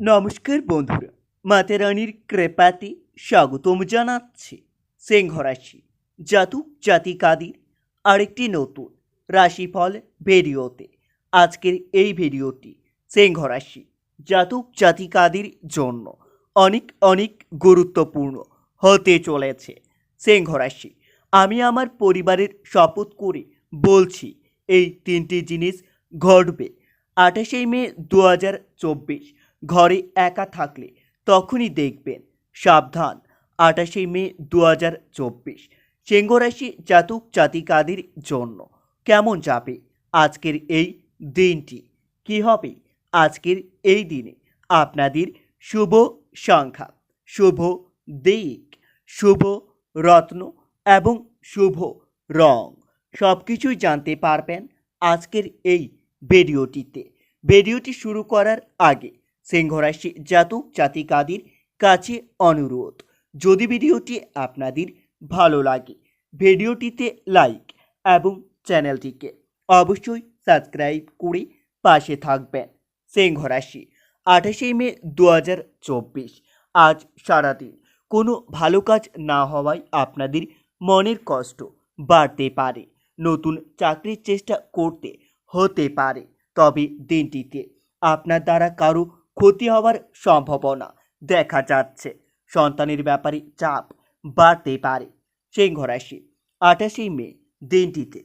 নমস্কার বন্ধুরা, মাতা রানীর কৃপাতে স্বাগতম জানাচ্ছি সিংহ রাশি জাতক জাতিকাদের আরেকটি নতুন রাশিফল ভিডিওতে। আজকের এই ভিডিওটি সিংহ রাশি জাতক জাতিকাদের জন্য অনেক অনেক গুরুত্বপূর্ণ হতে চলেছে সিংহ রাশি আমি আমার পরিবারের শপথ করে বলছি, এই তিনটি জিনিস ঘটবে আঠাশে মে দু হাজার চব্বিশ। ঘরে একা থাকলে তখনই দেখবেন সাবধান। আঠাশে মে দু হাজার চব্বিশ, সিংহরাশি জাতক জাতিকাদের জন্য কেমন যাবে আজকের এই দিনটি? কি হবে আজকের এই দিনে? আপনাদের শুভ সংখ্যা, শুভ দিক, শুভ রত্ন এবং শুভ রং সব কিছুই জানতে পারবেন আজকের এই ভিডিওটিতে। ভিডিওটি শুরু করার আগে সিংহরাশি জাতক জাতিকাদের কাছে অনুরোধ। যদি ভিডিওটি আপনাদের ভালো লাগে, ভিডিওটিতে লাইক এবং চ্যানেলটিকে অবশ্যই সাবস্ক্রাইব করে পাশে থাকবেন। সিংহরাশি, আঠাশে মে দু হাজার চব্বিশ। আজ সারাদিন কোনো ভালো কাজ না হওয়ায় আপনাদের মনের কষ্ট বাড়তে পারে। নতুন চাকরির চেষ্টা করতে হতে পারে। তবে দিনটিতে আপনার দ্বারা কারও ক্ষতি হওয়ার সম্ভাবনা দেখা যাচ্ছে। সন্তানের ব্যাপারে চাপ বাড়তে পারে। সিংহ রাশি, আঠাশে মে দিনটিতে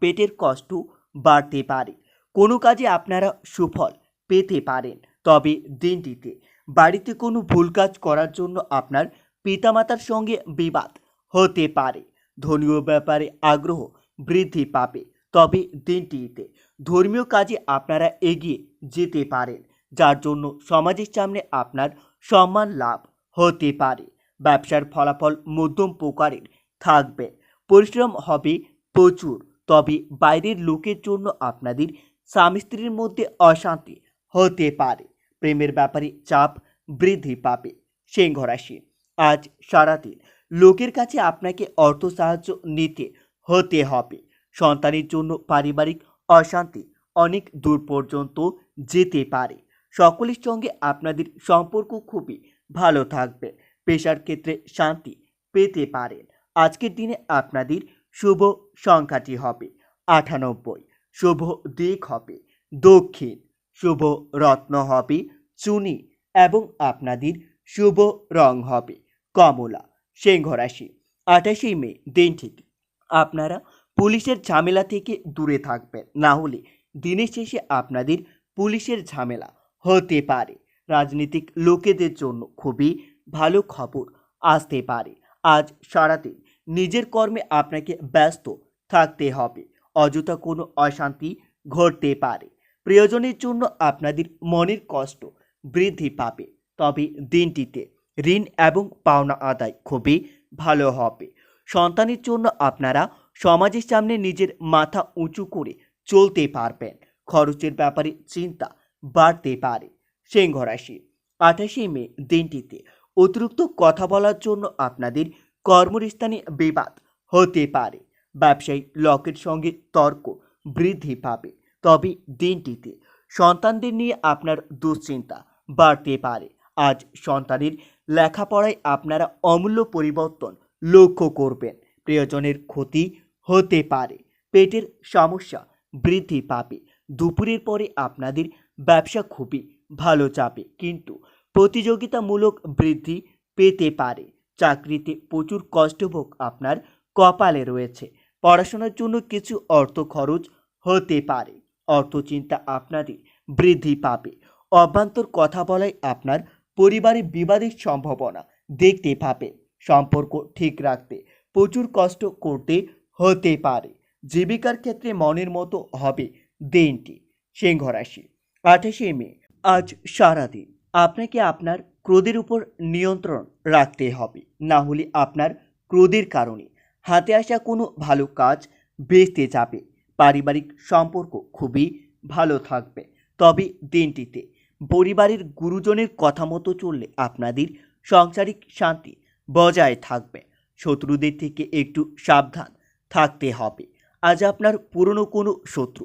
পেটের কষ্ট বাড়তে পারে। কোনো কাজে আপনারা সুফল পেতে পারেন, তবে দিনটিতে বাড়িতে কোনো ভুল কাজ করার জন্য আপনার পিতামাতার সঙ্গে বিবাদ হতে পারে। ধর্মীয় ব্যাপারে আগ্রহ বৃদ্ধি পাবে, তবে দিনটিতে ধর্মীয় কাজে আপনারা এগিয়ে যেতে পারেন। যার জন্য সমাজের সামনে আপনার সম্মান লাভ হতে পারে। ব্যবসার ফলাফল মধ্যম প্রকারের থাকবে। পরিশ্রম হবে প্রচুর, তবে বাইরের লোকের জন্য আপনাদের স্বামী স্ত্রীর মধ্যে অশান্তি হতে পারে। প্রেমের ব্যাপারে চাপ বৃদ্ধি পাবে। সিংহ রাশি, আজ সারাদিন লোকের কাছে আপনাকে অর্থ সাহায্য নিতে হতে হবে। সন্তানের জন্য পারিবারিক অশান্তি অনেক দূর পর্যন্ত যেতে পারে। সকলের সঙ্গে আপনাদের সম্পর্ক খুবই ভালো থাকবে। পেশার ক্ষেত্রে শান্তি পেতে পারেন। আজকের দিনে আপনাদের শুভ সংখ্যাটি হবে আটানব্বই। শুভ দিক হবে দক্ষিণ। শুভ রত্ন হবে চুনি এবং আপনাদের শুভ রং হবে কমলা। সিংহ রাশি, আঠাশে মে দিনটিতে আপনারা পুলিশের ঝামেলা থেকে দূরে থাকবেন। না হলে দিনের শেষে আপনাদের পুলিশের ঝামেলা হতে পারে। রাজনৈতিক লোকেদের জন্য খুবই ভালো খবর আসতে পারে। আজ সারাদিন নিজের কর্মে আপনাকে ব্যস্ত থাকতে হবে। অযথা কোনো অশান্তি ঘটতে পারে। প্রিয়জনের জন্য আপনাদের মনের কষ্ট বৃদ্ধি পাবে। তবে দিনটিতে ঋণ এবং পাওনা আদায় খুবই ভালো হবে। সন্তানের জন্য আপনারা সমাজের সামনে নিজের মাথা উঁচু করে চলতে পারবেন। খরচের ব্যাপারে চিন্তা বাড়তে পারে। সিংহ রাশি, আঠাশে মে দিনটিতে অতিরিক্ত কথা বলার জন্য আপনাদের কর্মস্থানে বিবাদ হতে পারে। ব্যবসায়ী লকের সঙ্গে তর্ক বৃদ্ধি পাবে। তবে দিনটিতে সন্তানদের নিয়ে আপনার দুশ্চিন্তা বাড়তে পারে। আজ সন্তানের লেখাপড়ায় আপনারা অমূল্য পরিবর্তন লক্ষ্য করবেন। প্রিয়জনের ক্ষতি হতে পারে। পেটের সমস্যা বৃদ্ধি পাবে। দুপুরের পরে আপনাদের ব্যবসা খুবই ভালো যাবে কিন্তু প্রতিযোগিতামূলক বৃদ্ধি পেতে পারে। চাকরিতে প্রচুর কষ্টভোগ আপনার কপালে রয়েছে। পড়াশোনার জন্য কিছু অর্থ খরচ হতে পারে। অর্থচিন্তা আপনাদের বৃদ্ধি পাবে। অভ্যন্তর কথা বলায় আপনার পরিবারে বিবাদের সম্ভাবনা দেখতে পাবে। সম্পর্ক ঠিক রাখতে প্রচুর কষ্ট করতে হতে পারে। জীবিকার ক্ষেত্রে মনের মতো হবে দিনটি। সিংহ রাশি। আঠাশে মে, আজ সারাদিন। আপনাকে আপনার ক্রোধের উপর নিয়ন্ত্রণ রাখতে হবে। না হলে আপনার ক্রোধের কারণে হাতে আসা কোনো ভালো কাজ বেচতে যাবে। পারিবারিক সম্পর্ক খুবই ভালো থাকবে। তবে দিনটিতে পরিবারের গুরুজনের কথা মতো চললে আপনাদের সাংসারিক শান্তি বজায় থাকবে। শত্রুদের থেকে একটু সাবধান থাকতে হবে। আজ আপনার পুরনো কোনো শত্রু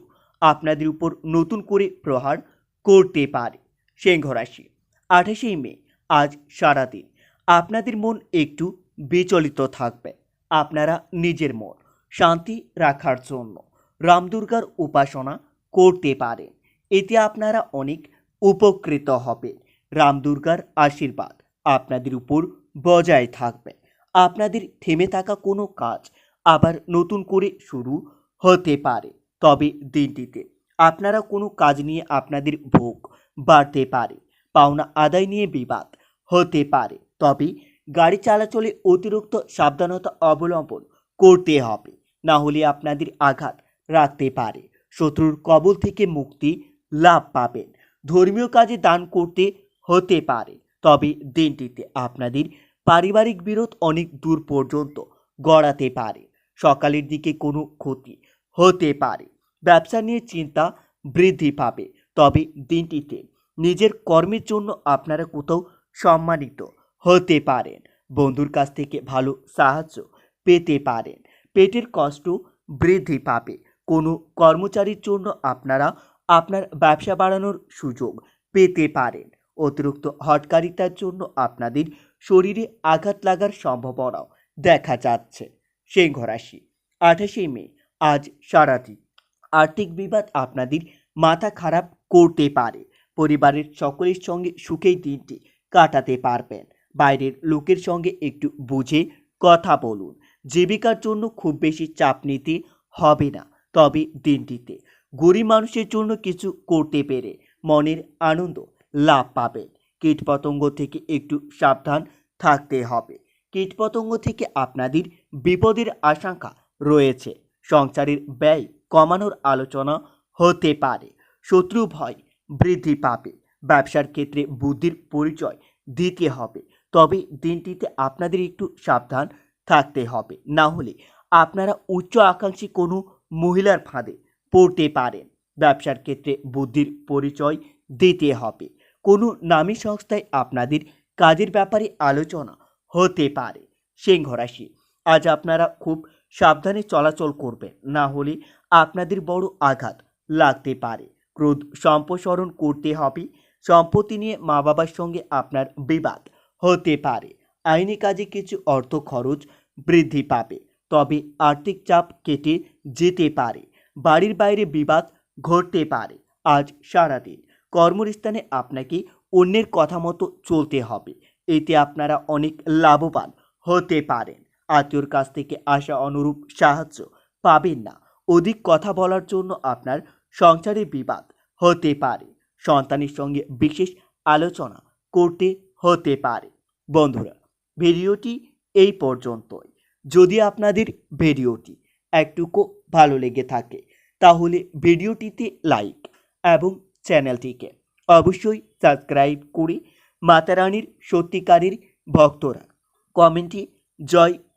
আপনাদের উপর নতুন করে প্রহার করতে পারে। সিংহ রাশি আঠাশেই মে, আজ সারাদিন। আপনাদের মন একটু বিচলিত থাকবে। আপনারা নিজের মন শান্তি রাখার জন্য রামদুর্গার উপাসনা করতে পারেন। এতে আপনারা অনেক উপকৃত হবেন। রামদুর্গার আশীর্বাদ আপনাদের উপর বজায় থাকবে। আপনাদের থেমে থাকা কোনো কাজ আবার নতুন করে শুরু হতে পারে। তবে দিনটিতে আপনারা কোনো কাজ নিয়ে আপনাদের ভোগ বাড়তে পারে, পাওনা আদায় নিয়ে বিবাদ হতে পারে। তবে গাড়ি চলাচলে অতিরিক্ত সাবধানতা অবলম্বন করতে হবে, না হলে আপনাদের আঘাত রাখতে পারে। শত্রুর কবল থেকে মুক্তি লাভ পাবেন। ধর্মীয় কাজে দান করতে হতে পারে। তবে দিনটিতে আপনাদের পারিবারিক বিরোধ অনেক দূর পর্যন্ত গড়াতে পারে। সকালের দিকে কোনো ক্ষতি হতে পারে। ব্যবসা নিয়ে চিন্তা বৃদ্ধি পাবে। তবে দিনটিতে নিজের কর্মের জন্য আপনারা কোথাও সম্মানিত হতে পারেন, বন্ধুর কাছ থেকে ভালো সাহায্য পেতে পারেন। পেটের কষ্ট বৃদ্ধি পাবে। কোনো কর্মচারীর জন্য আপনারা আপনার ব্যবসা বাড়ানোর সুযোগ পেতে পারেন। অতিরিক্ত হটকারিতার জন্য আপনাদের শরীরে আঘাত লাগার সম্ভাবনাও দেখা যাচ্ছে। সিংহ রাশি আঠাশে মে, আজ সারাদিন। আর্থিক বিবাদ আপনাদের মাথা খারাপ করতে পারে। পরিবারের সকলের সঙ্গে সুখেই দিনটি কাটাতে পারবেন। বাইরের লোকের সঙ্গে একটু বুঝে কথা বলুন। জীবিকার জন্য খুব বেশি চাপ নিতে হবে না। তবে দিনটিতে গরিব মানুষের জন্য কিছু করতে পেরে মনের আনন্দ লাভ পাবেন। কীটপতঙ্গ থেকে একটু সাবধান থাকতে হবে। কীটপতঙ্গ থেকে আপনাদের বিপদের আশঙ্কা রয়েছে। সংসারের ব্যয় কমানোর আলোচনা হতে পারে। শত্রু ভয় বৃদ্ধি পাবে। ব্যবসার ক্ষেত্রে বুদ্ধির পরিচয় দিতে হবে। তবে দিনটিতে আপনাদের একটু সাবধান থাকতে হবে। না হলে আপনারা উচ্চ আকাঙ্ক্ষী কোনো মহিলার ফাঁদে পড়তে পারেন। ব্যবসার ক্ষেত্রে বুদ্ধির পরিচয় দিতে হবে। কোনো নামী সংস্থায় আপনাদের কাজের ব্যাপারে আলোচনা হতে পারে। সিংহ রাশি আজ আপনারা খুব সাবধানে চলাচল করবেন। না হলে আপনাদের বড় আঘাত লাগতে পারে। ক্রোধ সম্প্রসারণ করতে হবে। সম্পত্তি নিয়ে মা বাবার সঙ্গে আপনার বিবাদ হতে পারে। আইনি কাজে কিছু অর্থ খরচ বৃদ্ধি পাবে। তবে আর্থিক চাপ কেটে যেতে পারে। বাড়ির বাইরে বিবাদ ঘটতে পারে। আজ সারাদিন কর্মস্থানে আপনাকে অন্যের কথা মতো চলতে হবে। এতে আপনারা অনেক লাভবান হতে পারেন। আত্মীয়র কাছ থেকে আসা অনুরূপ সাহায্য পাবেন না। অধিক কথা বলার জন্য আপনার সংসারে বিবাদ হতে পারে। সন্তানের সঙ্গে বিশেষ আলোচনা করতে হতে পারে। বন্ধুরা, ভিডিওটি এই পর্যন্তই। যদি আপনাদের ভিডিওটি একটুকু ভালো লেগে থাকে, তাহলে ভিডিওটিতে লাইক এবং চ্যানেলটিকে অবশ্যই সাবস্ক্রাইব করে মাতারানির সত্যিকারের ভক্তরা কমেন্টে জয়